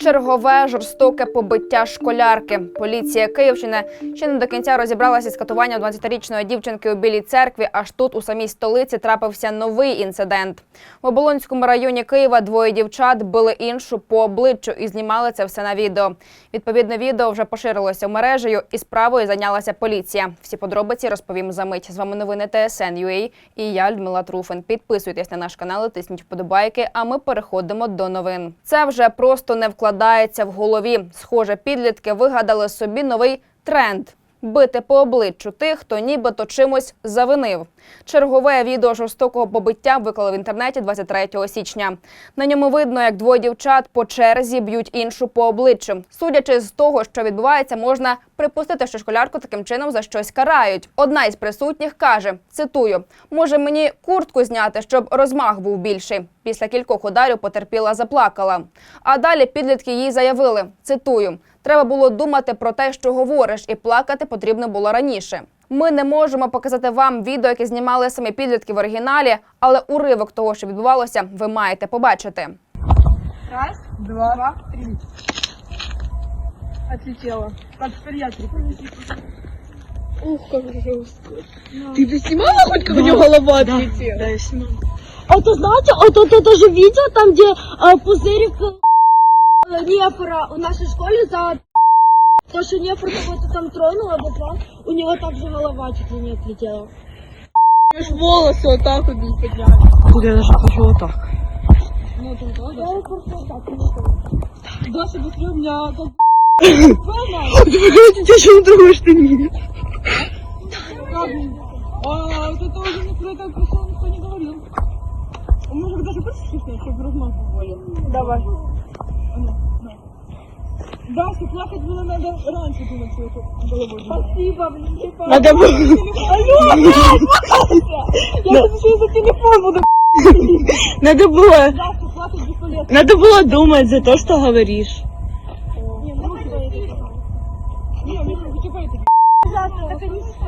Чергове жорстоке побиття школярки. Поліція Київщини ще не до кінця розібралася з катуванням 20-річної дівчинки у Білій церкві. Аж тут у самій столиці трапився новий інцидент. В Оболонському районі Києва двоє дівчат били іншу по обличчю і знімали це все на відео. Відповідне відео вже поширилося мережею, і справою зайнялася поліція. Всі подробиці розповім за мить. З вами новини ТСН.UA і я Людмила Труфин. Підписуйтесь на наш канал, тисніть вподобайки. А ми переходимо до новин. Це вже просто не вкладається в голові. Схоже, підлітки вигадали собі новий тренд. Бити по обличчю тих, хто нібито чимось завинив. Чергове відео жорстокого побиття виклали в інтернеті 23 січня. На ньому видно, як двоє дівчат по черзі б'ють іншу по обличчю. Судячи з того, що відбувається, можна припустити, що школярку таким чином за щось карають. Одна із присутніх каже: цитую: може мені куртку зняти, щоб розмах був більший. Після кількох ударів потерпіла, заплакала. А далі підлітки їй заявили: цитую. Треба було думати про те, що говориш, і плакати потрібно було раніше. Ми не можемо показати вам відео, яке знімали самі підлітки в оригіналі, але уривок того, що відбувалося, ви маєте побачити. Раз, два, два три. Отлетела. Как в педиатрике. Ух, как жестко. Ты бы снимала хоть как у него голова отлетела? Да, я снимала. Это знаете, вот, вот это же видео, там, где э, пузырик э, Нефора в нашей школе за то, что Нефор кого-то там тронул, обозвал, у него также голова чуть ли не отлетела. Аж волосы вот так вот не подняли. Тут я даже хочу вот так. Ну, там тоже. Я просто так не. Даша, быстрее у меня как... Погодите, тебя еще на другой штане. Как? А, вот это уже никто так пришел, никто не говорил. А может даже хочешь снять, чтобы размах более? Давай. Даша, плакать было надо раньше думать, что это головой. Спасибо, блин, не Надо было... Алло, Я тут еще и за телефон буду. Надо было... Даша, плакать бесполезно. Надо было думать за то, что говоришь. Ну.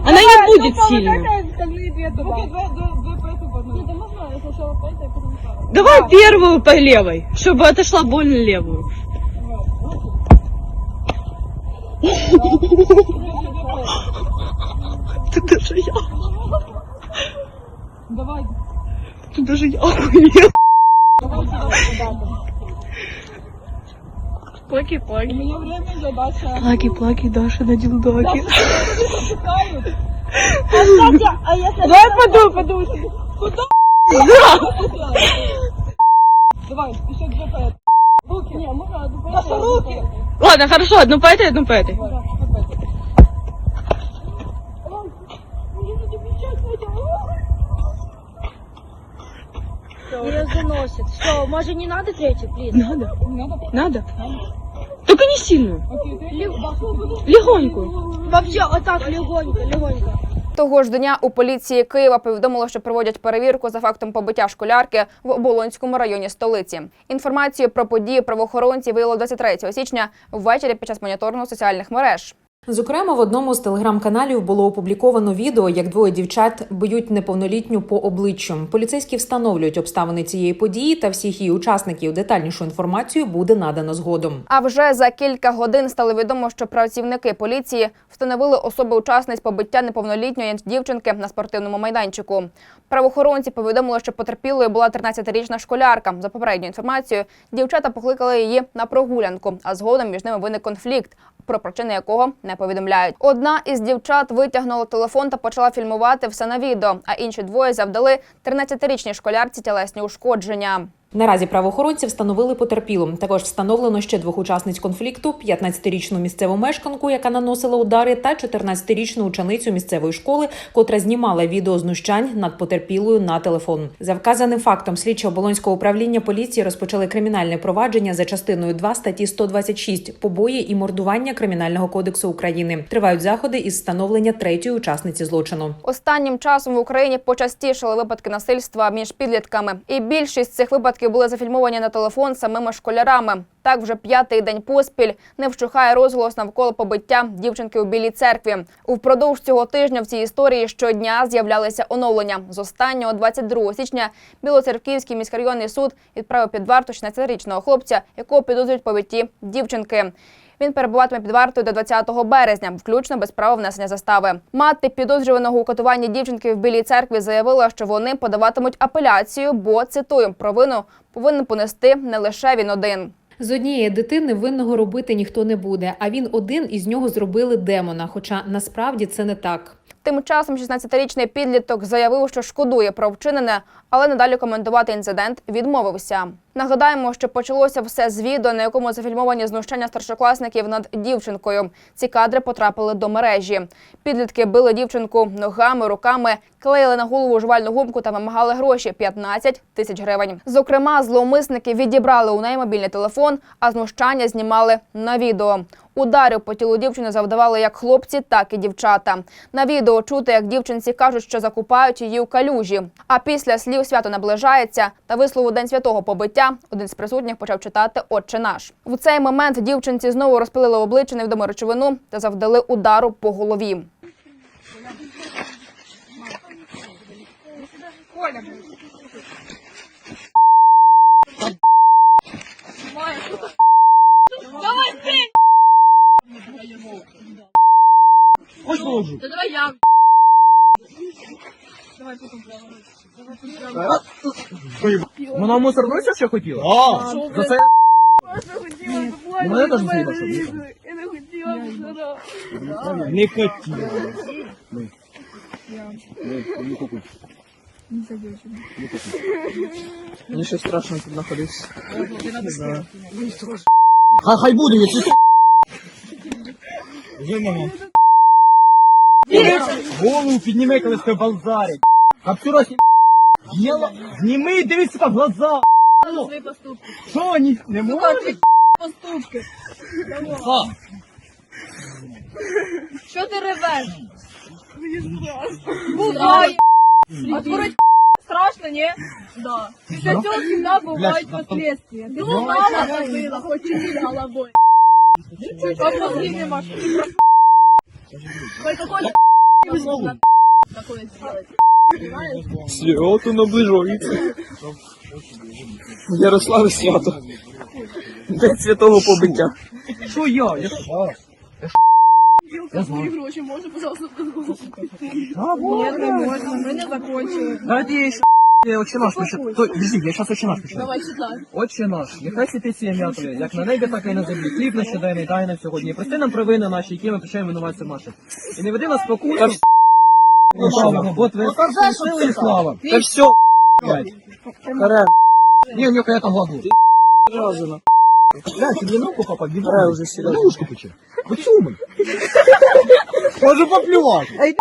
Она не будет сильно. Давай первую по левой, чтобы отошла больно левую. Тут даже я, Давай. тут даже я охуел. Плаки, У плаки. меня время идет, Даша. Плаки, плаки, Даша на дилдаке. А если... Давай подуй, подуй. Куда? Давай, еще две. Руки. Не, можно одну по этой. Даша, руки. Ладно, хорошо, одну по этой, одну по этой. Ее заносит. Что, может не надо третью, блин? Надо, надо? надо. Только не сильную, Окей, ты? Даша, легонькую. Вообще, вот так, легонько, легонько. Того ж дня у поліції Києва повідомили, що проводять перевірку за фактом побиття школярки в Оболонському районі столиці. Інформацію про події правоохоронці виявили 23 січня ввечері під час моніторингу соціальних мереж. Зокрема, в одному з телеграм-каналів було опубліковано відео, як двоє дівчат б'ють неповнолітню по обличчю. Поліцейські встановлюють обставини цієї події та всіх її учасників. Детальнішу інформацію буде надано згодом. А вже за кілька годин стало відомо, що працівники поліції встановили особи учасниць побиття неповнолітньої дівчинки на спортивному майданчику. Правоохоронці повідомили, що потерпілою була 13-річна школярка. За попередньою інформацією, дівчата покликали її на прогулянку, а згодом між ними виник конфлікт, про причини якого не повідомляють. Одна із дівчат витягнула телефон та почала фільмувати все на відео, а інші двоє завдали 13-річній школярці тілесні ушкодження. Наразі правоохоронці встановили потерпілу. Також встановлено ще двох учасниць конфлікту: 15-річну місцеву мешканку, яка наносила удари, та 14-річну ученицю місцевої школи, котра знімала відео знущань над потерпілою на телефон. За вказаним фактом слідчі оболонського управління поліції розпочали кримінальне провадження за частиною 2 статті 126 побої і мордування кримінального кодексу України. Тривають заходи із встановлення третьої учасниці злочину. Останнім часом в Україні почастішали випадки насильства між підлітками, і більшість цих випадків випадки були зафільмовані на телефон самими школярами. Так вже п'ятий день поспіль не вщухає розголос навколо побиття дівчинки у білій церкві. Упродовж цього тижня в цій історії щодня з'являлися оновлення. З останнього 22 січня Білоцерківський міськрайонний суд відправив під варту 16-річного хлопця, якого підозрюють побитті дівчинки. Він перебуватиме під вартою до 20 березня, включно без права внесення застави. Мати підозрюваного у катуванні дівчинки в білій церкві заявила, що вони подаватимуть апеляцію, бо цитую провину повинен понести не лише він один. З однієї дитини винного робити ніхто не буде, а він один із нього зробили демона. Хоча насправді це не так. Тим часом 16-річний підліток заявив, що шкодує про вчинене, але надалі коментувати інцидент відмовився. Нагадаємо, що почалося все з відео, на якому зафільмовані знущання старшокласників над дівчинкою. Ці кадри потрапили до мережі. Підлітки били дівчинку ногами, руками, клеїли на голову жувальну гумку та вимагали гроші 15 тисяч гривень. Зокрема, зловмисники відібрали у неї мобільний телефон, а знущання знімали на відео. Ударів по тілу дівчини завдавали як хлопці, так і дівчата. На відео чути, як дівчинці кажуть, що закупають її у калюжі. А після слів свято наближається та вислову День святого побиття, один з присутніх почав читати Отче наш. В цей момент дівчинці знову розпилили обличчя невідому речовину та завдали удару по голові. Вона мусорнуся ще хотіла? А, за це Мене теж не хотіла, щоб Я не хотіла вчора. не хотіла. Мені ще страшно тут знаходитися. Хай, хай буде, якщо ти... Вже мама. Голову підніми, коли сте базарить. Каптюра сні... Діло... Зніми, дивися по глаза. Свої поступки. Що, ні, не можеш? Поступки. А, Що ти ревеш? Буває. Отворить страшно, ні? Да. Після цього всегда бувають последствия. Ти мама забила, хоч і головою. Как мозгів нема. Только хочешь такое сделать. Свято наближається. Ярославе свято. День святого побиття. Що я? Я Вилка свої гроші, може, пожалуйста, Нет, не можна, ми не закончили. Давайте я еще Отче наш прочитаю. Стой, Подожди, я сейчас Отче наш прочитаю. Давай, читай. Отче наш, нехай святиться ім'я Твоє, як на небі, так і на землі. Хліб наш щоденний дай нам сьогодні. І Прости нам провини наші, які ми прощаємо винуватцям нашим. І не веди нас спокусу. Слава, бо Твоє сили і слава. Та все, блядь. Харе. Не, не, я там глагол. Разано. Блядь, тебе ногу попасть, не уже сильно. Ушки печи. Почумай. Можу поплювати.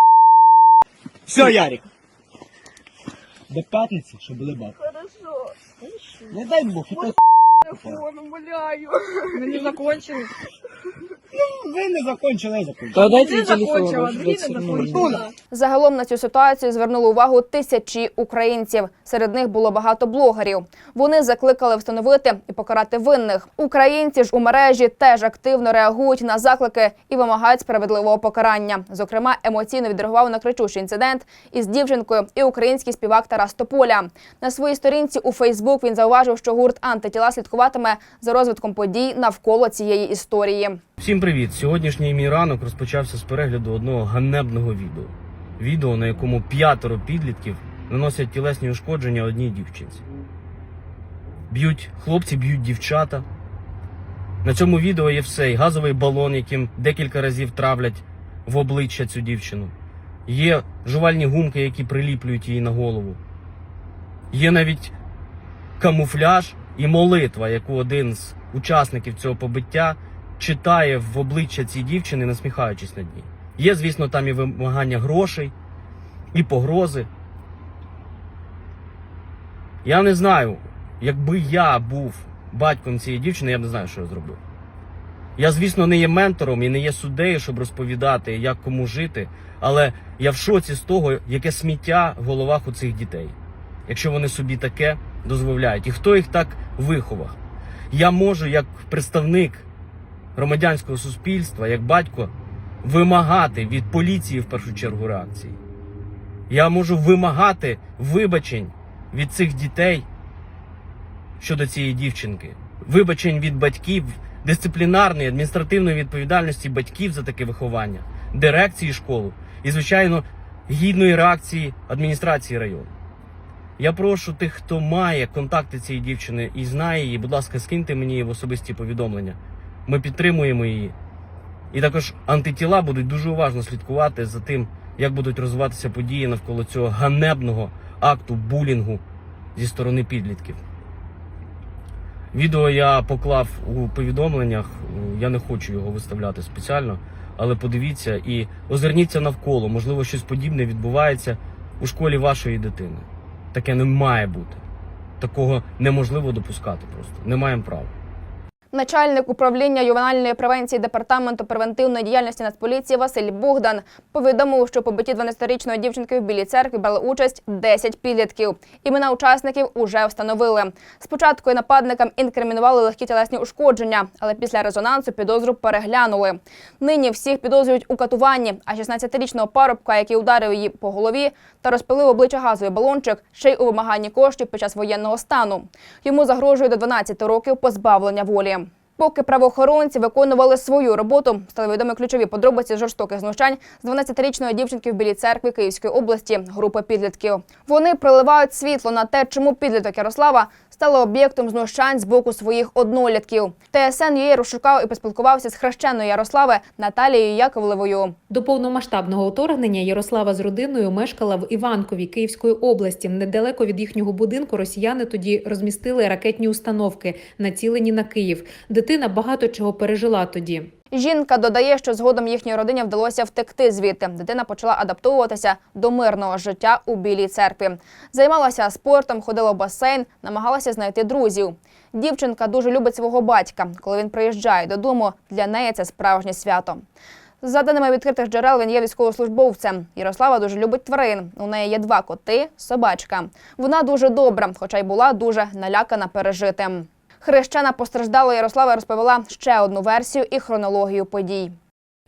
Все, Ярик. До п'ятниці, щоб були бабки. Хорошо. Не дай Бог, і так Телефон, умоляю. Ми не закончили. Ви не закончили, я закончив. Та дайте не закончила, дві не закончила. Загалом на цю ситуацію звернули увагу тисячі українців. Серед них було багато блогерів. Вони закликали встановити і покарати винних. Українці ж у мережі теж активно реагують на заклики і вимагають справедливого покарання. Зокрема, емоційно відреагував на кричущий інцидент із дівчинкою і український співак Тарас Тополя. На своїй сторінці у Фейсбук він зауважив, що гурт антитіла слідкуватиме за розвитком подій навколо цієї історії. Всім привіт! Сьогоднішній мій ранок розпочався з перегляду одного ганебного відео. Відео, на якому п'ятеро підлітків наносять тілесні ушкодження одній дівчинці. Б'ють хлопці, б'ють дівчата. На цьому відео є все: і газовий балон, яким декілька разів травлять в обличчя цю дівчину. Є жувальні гумки, які приліплюють її на голову. Є навіть камуфляж і молитва, яку один з учасників цього побиття читає в обличчя цій дівчини, насміхаючись над ній. Є, звісно, там і вимагання грошей, і погрози. Я не знаю, якби я був батьком цієї дівчини, я б не знаю, що я зробив. Я, звісно, не є ментором і не є суддею, щоб розповідати, як кому жити, але я в шоці з того, яке сміття в головах у цих дітей. Якщо вони собі таке дозволяють і хто їх так виховав. Я можу, як представник громадянського суспільства, як батько, вимагати від поліції в першу чергу реакції. Я можу вимагати вибачень від цих дітей щодо цієї дівчинки, вибачень від батьків, дисциплінарної, адміністративної відповідальності батьків за таке виховання, дирекції школи і, звичайно, гідної реакції адміністрації району. Я прошу тих, хто має контакти цієї дівчини і знає її, будь ласка, скиньте мені в особисті повідомлення. Ми підтримуємо її. І також антитіла будуть дуже уважно слідкувати за тим, як будуть розвиватися події навколо цього ганебного акту булінгу зі сторони підлітків. Відео я поклав у повідомленнях, я не хочу його виставляти спеціально, але подивіться і озирніться навколо. Можливо, щось подібне відбувається у школі вашої дитини. Таке не має бути. Такого неможливо допускати просто. Не маємо права. Начальник управління ювенальної превенції департаменту превентивної діяльності Нацполіції Василь Богдан повідомив, що по побитті 12-річної дівчинки в Білій церкві брали участь 10 підлітків. Імена учасників уже встановили. Спочатку нападникам інкримінували легкі тілесні ушкодження, але після резонансу підозру переглянули. Нині всіх підозрюють у катуванні, а 16-річного парубка, який ударив її по голові та розпилив обличчя газовий балончик, ще й у вимаганні коштів під час воєнного стану. Йому загрожує до 12 років позбавлення волі. Поки правоохоронці виконували свою роботу, стали відомі ключові подробиці жорстоких знущань з 12-річної дівчинки в Білій церкві Київської області, групи підлітків. Вони проливають світло на те, чому підліток Ярослава стала об'єктом знущань з боку своїх однолітків. ТСН її розшукав і поспілкувався з хрещеною Ярослави Наталією Яковлевою. До повномасштабного вторгнення Ярослава з родиною мешкала в Іванкові Київської області. Недалеко від їхнього будинку росіяни тоді розмістили ракетні установки, націлені на Київ. Дитина багато чого пережила тоді. Жінка додає, що згодом їхній родині вдалося втекти звідти. Дитина почала адаптовуватися до мирного життя у білій церкві. Займалася спортом, ходила в басейн, намагалася знайти друзів. Дівчинка дуже любить свого батька. Коли він приїжджає додому, для неї це справжнє свято. За даними відкритих джерел, він є військовослужбовцем. Ярослава дуже любить тварин. У неї є два коти, собачка. Вона дуже добра, хоча й була дуже налякана пережитим. Хрещена постраждала Ярослава розповіла ще одну версію і хронологію подій.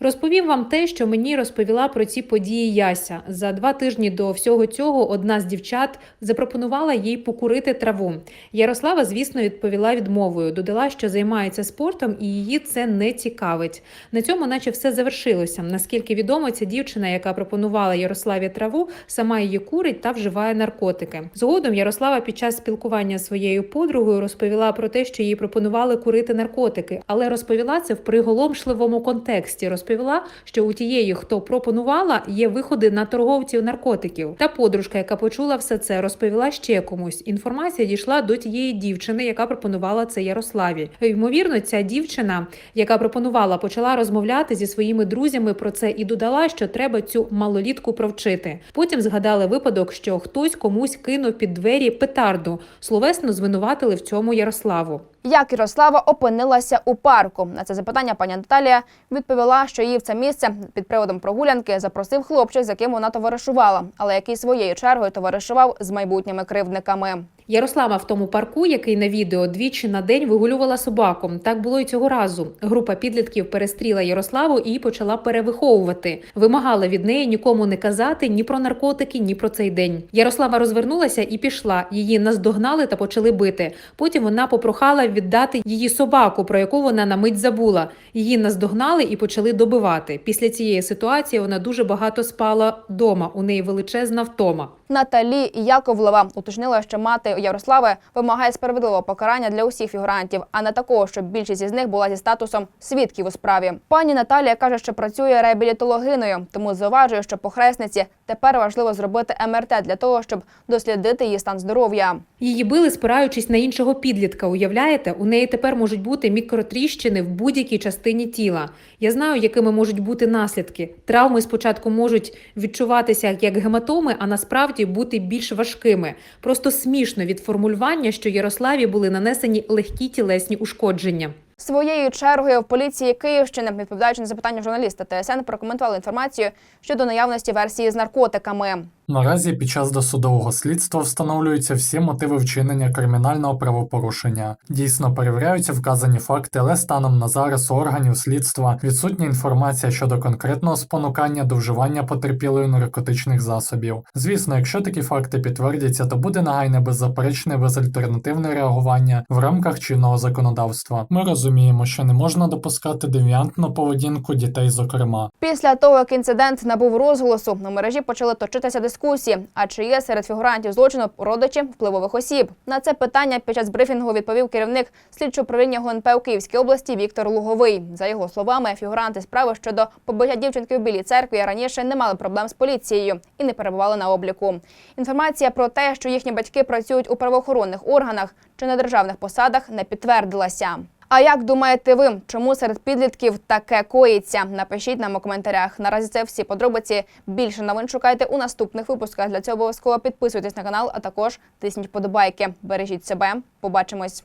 Розповім вам те, що мені розповіла про ці події Яся. За два тижні до всього цього одна з дівчат запропонувала їй покурити траву. Ярослава, звісно, відповіла відмовою. Додала, що займається спортом і її це не цікавить. На цьому, наче все завершилося. Наскільки відомо, ця дівчина, яка пропонувала Ярославі траву, сама її курить та вживає наркотики. Згодом Ярослава під час спілкування з своєю подругою розповіла про те, що їй пропонували курити наркотики, але розповіла це в приголомшливому контексті. Розповіла, що у тієї, хто пропонувала, є виходи на торговців наркотиків. Та подружка, яка почула все це, розповіла ще комусь. Інформація дійшла до тієї дівчини, яка пропонувала це Ярославі. Ймовірно, ця дівчина, яка пропонувала, почала розмовляти зі своїми друзями про це і додала, що треба цю малолітку провчити. Потім згадали випадок, що хтось комусь кинув під двері петарду. Словесно звинуватили в цьому Ярославу. Як Ярослава опинилася у парку? На це запитання пані Наталія відповіла, що її в це місце під приводом прогулянки запросив хлопчик, з яким вона товаришувала, але який своєю чергою товаришував з майбутніми кривдниками. Ярослава в тому парку, який на відео двічі на день вигулювала собаку. Так було й цього разу. Група підлітків перестріла Ярославу і почала перевиховувати. Вимагала від неї нікому не казати ні про наркотики, ні про цей день. Ярослава розвернулася і пішла. Її наздогнали та почали бити. Потім вона попрохала віддати її собаку, про яку вона на мить забула. Її наздогнали і почали добивати. Після цієї ситуації вона дуже багато спала вдома. У неї величезна втома. Наталі Яковлева уточнила, що мати Ярослави вимагає справедливого покарання для усіх фігурантів, а не такого, щоб більшість із них була зі статусом свідків у справі. Пані Наталія каже, що працює реабілітологиною, тому зауважує, що похресниці тепер важливо зробити МРТ для того, щоб дослідити її стан здоров'я. Її били, спираючись на іншого підлітка. Уявляєте, у неї тепер можуть бути мікротріщини в будь-якій частині тіла. Я знаю, якими можуть бути наслідки. Травми спочатку можуть відчуватися як гематоми, а насправді бути більш важкими. Просто смішно від формулювання, що Ярославі були нанесені легкі тілесні ушкодження. Своєю чергою в поліції Київщини, відповідаючи на запитання журналіста ТСН, прокоментували інформацію щодо наявності версії з наркотиками. Наразі під час досудового слідства встановлюються всі мотиви вчинення кримінального правопорушення. Дійсно перевіряються вказані факти, але станом на зараз органів слідства відсутня інформація щодо конкретного спонукання до вживання потерпілою наркотичних засобів. Звісно, якщо такі факти підтвердяться, то буде нагайне беззаперечне безальтернативне реагування в рамках чинного законодавства. Ми розуміємо, що не можна допускати девіантну поведінку дітей, зокрема. Після того, як інцидент набув розголосу, на мережі почали точитися дискусії. А чи є серед фігурантів злочину родичі впливових осіб? На це питання під час брифінгу відповів керівник слідчого управління ГУНП у Київській області Віктор Луговий. За його словами, фігуранти справи щодо побиття дівчинки в білій церкві раніше не мали проблем з поліцією і не перебували на обліку. Інформація про те, що їхні батьки працюють у правоохоронних органах чи на державних посадах, не підтвердилася. А як думаєте ви, чому серед підлітків таке коїться? Напишіть нам у коментарях. Наразі це всі подробиці. Більше новин шукайте у наступних випусках. Для цього обов'язково підписуйтесь на канал, а також тисніть подобайки. Бережіть себе. Побачимось.